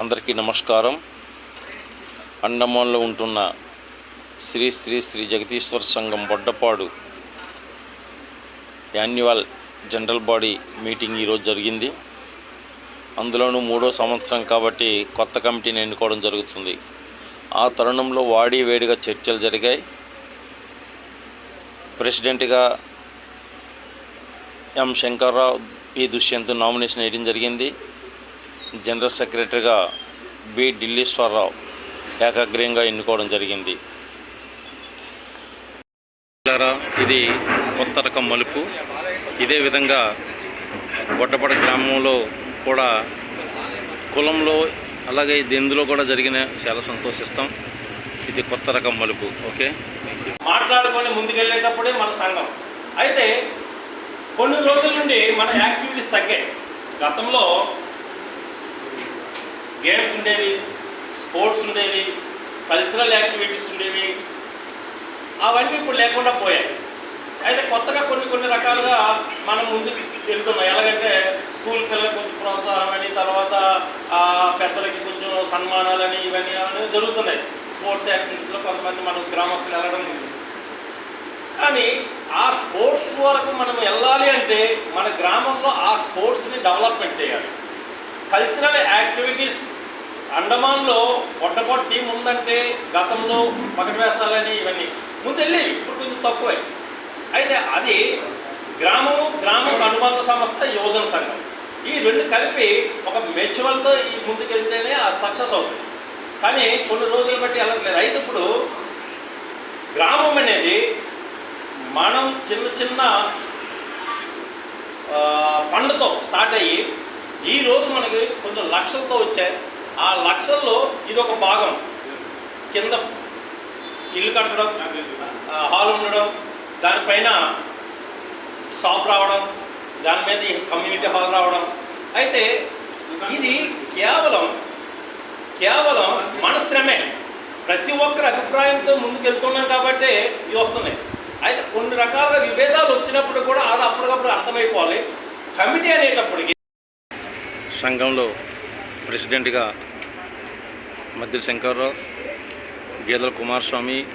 అందరికీ నమస్కారం. అండమాన్లో ఉంటున్న శ్రీ శ్రీ శ్రీ జగదీశ్వర సంఘం Boddapadu annual general body meeting ఈరోజు జరిగింది. అందులోనూ మూడో సంవత్సరం కాబట్టి కొత్త కమిటీని ఎన్నుకోవడం జరుగుతుంది. ఆ తరుణంలో వాడి వేడిగా చర్చలు జరిగాయి. ప్రెసిడెంట్గా M Shankarrao P Dushyant nomination వేయడం జరిగింది. జనరల్ సెక్రటరీగా బి. ఢిల్లీశ్వరరావు ఏకాగ్రయంగా ఎన్నుకోవడం జరిగింది. ఇది కొత్త రకం మలుపు. ఇదే విధంగా గొట్టపడ గ్రామంలో కూడా కులంలో అలాగే ఇది ఇందులో కూడా జరిగిన చాలా సంతోషిస్తాం. ఇది కొత్త రకం మలుపు ఓకే? మాట్లాడుకొని ముందుకెళ్ళేటప్పుడే మన సంఘం. అయితే కొన్ని రోజుల నుండి మన యాక్టివిటీస్ తగ్గాయి. గతంలో గేమ్స్ ఉండేవి స్పోర్ట్స్ ఉండేవి కల్చరల్ యాక్టివిటీస్ ఉండేవి. అవన్నీ ఇప్పుడు లేకుండా పోయాయి. అయితే కొత్తగా కొన్ని కొన్ని రకాలుగా మనం ముందుకు వెళ్తున్నాం. ఎలాగంటే స్కూల్ పిల్లలకు కొంచెం ప్రోత్సాహం అని తర్వాత ఆ, పెద్దలకి కొంచెం సన్మానాలని ఇవన్నీ అనేవి జరుగుతున్నాయి. స్పోర్ట్స్ యాక్టివిటీస్లో కొంతమంది మనం గ్రామస్తులు వెళ్ళడం ఉంది కానీ ఆ స్పోర్ట్స్ వరకు మనం వెళ్ళాలి అంటే మన గ్రామంలో ఆ స్పోర్ట్స్ని డెవలప్మెంట్ చేయాలి. కల్చరల్ యాక్టివిటీస్ అండమాన్లో పొట్టపొట్ట టీం ఉందంటే గతంలో పగటి వేసాలని ఇవన్నీ. ముందు వెళ్ళి ఇప్పుడు కొంచెం తక్కువే. అయితే అది గ్రామము గ్రామం అనుబంధ సంస్థ యువజన సంఘం. ఈ రెండు కలిపి ఒక మెచ్యువల్తో ఈ ముందుకెళ్తేనే అది సక్సెస్ అవుతుంది. కానీ కొన్ని రోజులు బట్టి వెళ్ళట్లేదు అయితే ఇప్పుడు గ్రామం అనేది మనం చిన్న చిన్న పండుతో స్టార్ట్ అయ్యి ఈ రోజు మనకి కొంచెం లక్షలతో వచ్చాయి. ఆ లక్షల్లో ఇది ఒక భాగం. కింద ఇల్లు కట్టడం హాల్ ఉండడం దానిపైన షాప్ రావడం దాని మీద ఈ కమ్యూనిటీ హాల్ రావడం. అయితే ఇది కేవలం కేవలం మన శ్రమే. ప్రతి ఒక్కరి అభిప్రాయంతో ముందుకెళ్తున్నాం కాబట్టి ఇవి వస్తున్నాయి. అయితే కొన్ని రకాల విభేదాలు వచ్చినప్పుడు కూడా అది అప్పటికప్పుడు అర్థమైపోవాలి. కమిటీ అనేటప్పటికి సంఘంలో ప్రెసిడెంట్గా మధ్య శంకర్రావు గేదల కుమారస్వామి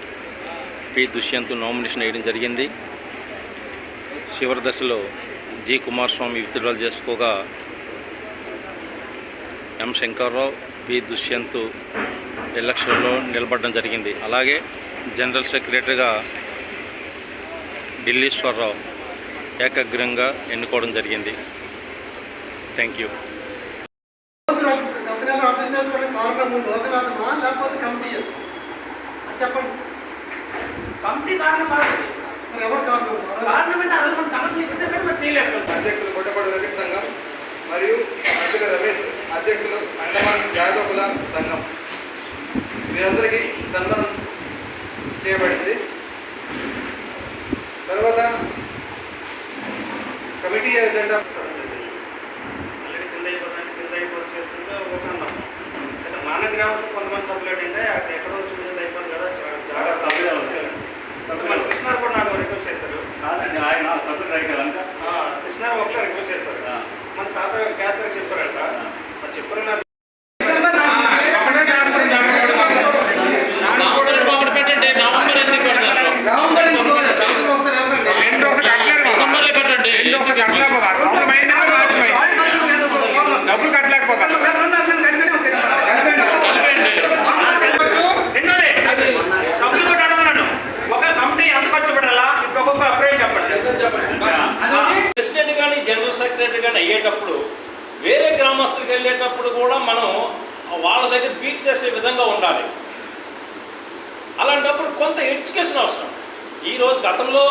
పి. దుష్యంత్ నామినేషన్ వేయడం జరిగింది. చివరి దశలో జి. కుమారస్వామి విత్డ్రాల్ చేసుకోగా ఎం. శంకర్రావు పి. దుష్యంత్ ఎలక్షన్లో నిలబడడం జరిగింది. అలాగే జనరల్ సెక్రటరీగా ఢిల్లీశ్వరరావు ఏకాగ్రంగా ఎన్నుకోవడం జరిగింది. Thank you. నెల రద్దు చేసుకోవడానికి కారణం లోకనాథమా లేకపోతే కమిటీ అది చెప్పండి. కమిటీ కారణం కాదు. మరి ఎవరు కారణం? కారణం అంటే అది మనం కానీ మనం చేయలేము అధ్యక్షులు కొట్టపడి రజక సంఘం మరియు అర్జున రమేష్ అధ్యక్షులు అండమాన్ యాదవుల సంఘం. వీరందరికీ సన్మానం చేయబడింది. తర్వాత కమిటీ ఎజెండా గ్రామంలో కొంతమంది సభ్యులు ఏంటంటే అక్కడ ఎక్కడో చూసేది అయిపోతుంది కదా జాగా సభ్యులు మన కృష్ణారు కూడా నాకు రిక్వెస్ట్ చేశారు. కాదండి ఆయన సభ్యులు రైట్ కనుక ఆ, కృష్ణారు ఒకటే రిక్వెస్ట్ చేశారు. మన తాత క్యాన్సర్ చెప్పారంట. మరి చెప్పారు నాకు డబ్బులు కట్టలేకపోతారు రెండోది సభ్యులు కూడా అడగలను ఒక కమిటీ ఎంత ఖర్చు పెట్టాలా ఇప్పుడు ఒక్కొక్క అభిప్రాయం చెప్పండి ప్రెసిడెంట్ కానీ జనరల్ సెక్రటరీ కానీ అయ్యేటప్పుడు వేరే వెళ్ళేటప్పుడు కూడా మనం వాళ్ళ దగ్గర బీట్ చేసే విధంగా ఉండాలి. అలాంటప్పుడు కొంత ఎడ్యుకేషన్ అవసరం. ఈరోజు గతంలో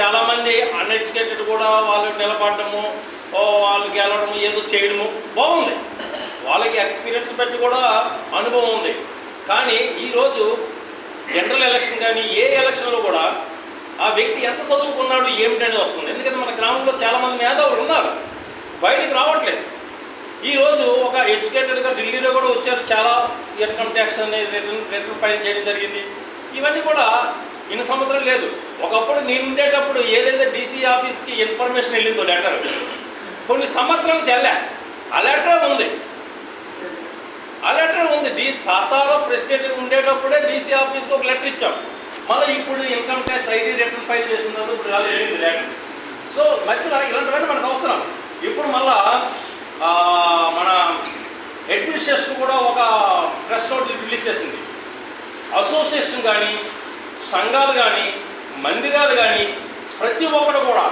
చాలామంది అన్ఎడ్యుకేటెడ్ కూడా వాళ్ళు నిలబడటము వాళ్ళు గెలవడము ఏదో చేయడము బాగుంది. వాళ్ళకి ఎక్స్పీరియన్స్ బట్టి కూడా అనుభవం ఉంది. కానీ ఈరోజు జనరల్ ఎలక్షన్ కానీ ఏ ఎలక్షన్లో కూడా ఆ వ్యక్తి ఎంత చదువుకున్నాడు ఏమిటనేది వస్తుంది. ఎందుకంటే మన గ్రామంలో చాలామంది మేధావులు ఉన్నారు. బయటికి రావట్లేదు. ఈరోజు ఒక ఎడ్యుకేటెడ్గా ఢిల్లీలో కూడా వచ్చారు. చాలా ఇన్కమ్ ట్యాక్స్ అనే రిటర్న్ రిటర్న్ ఫైల్ చేయడం జరిగింది. ఇవన్నీ కూడా ఇన్ని సంవత్సరం లేదు. ఒకప్పుడు నేను ఉండేటప్పుడు ఏదైతే డీసీ ఆఫీస్కి ఇన్ఫర్మేషన్ వెళ్ళిందో లెటర్ కొన్ని సంవత్సరం చెల్లె ఆ లెటర్ ఉంది. ఆ లెటర్ ఉంది. డి తాతాలో ప్రెసిడెంట్ ఉండేటప్పుడే డీసీ ఆఫీస్కి ఒక లెటర్ ఇచ్చాం. మళ్ళీ ఇప్పుడు income tax ID return file చేసిన తర్వాత ఇప్పుడు లెటర్ సో మధ్యలో ఇలాంటివన్నీ మనకు అవసరం ఇప్పుడు మళ్ళా ఆ, మన అడ్మినిస్ట్రేషన్ కూడా ఒక పిలిచేసింది అసోసియేషన్ కానీ సంఘాలు కానీ మందిరాలు కానీ ప్రతి ఒక్కరు కూడా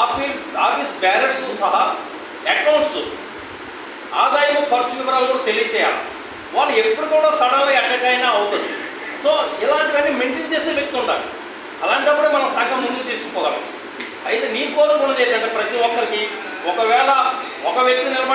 ఆఫీస్ ఆఫీస్ బ్యాలెన్స్ సహా అకౌంట్స్ ఆదాయం ఖర్చు వివరాలు కూడా తెలియచేయాలి. వాళ్ళు ఎప్పుడు కూడా సడన్గా అయినా అవుతుంది. సో ఇలాంటివన్నీ మెయింటైన్ చేసే వ్యక్తి ఉండాలి. అలాంటప్పుడే మనం సంఘం ముందుకు తీసుకుపోగలం. అయితే నీ కోరుకున్నది ఏంటంటే ప్రతి ఒక్కరికి ఒకవేళ ఒక వ్యక్తి నిలబడి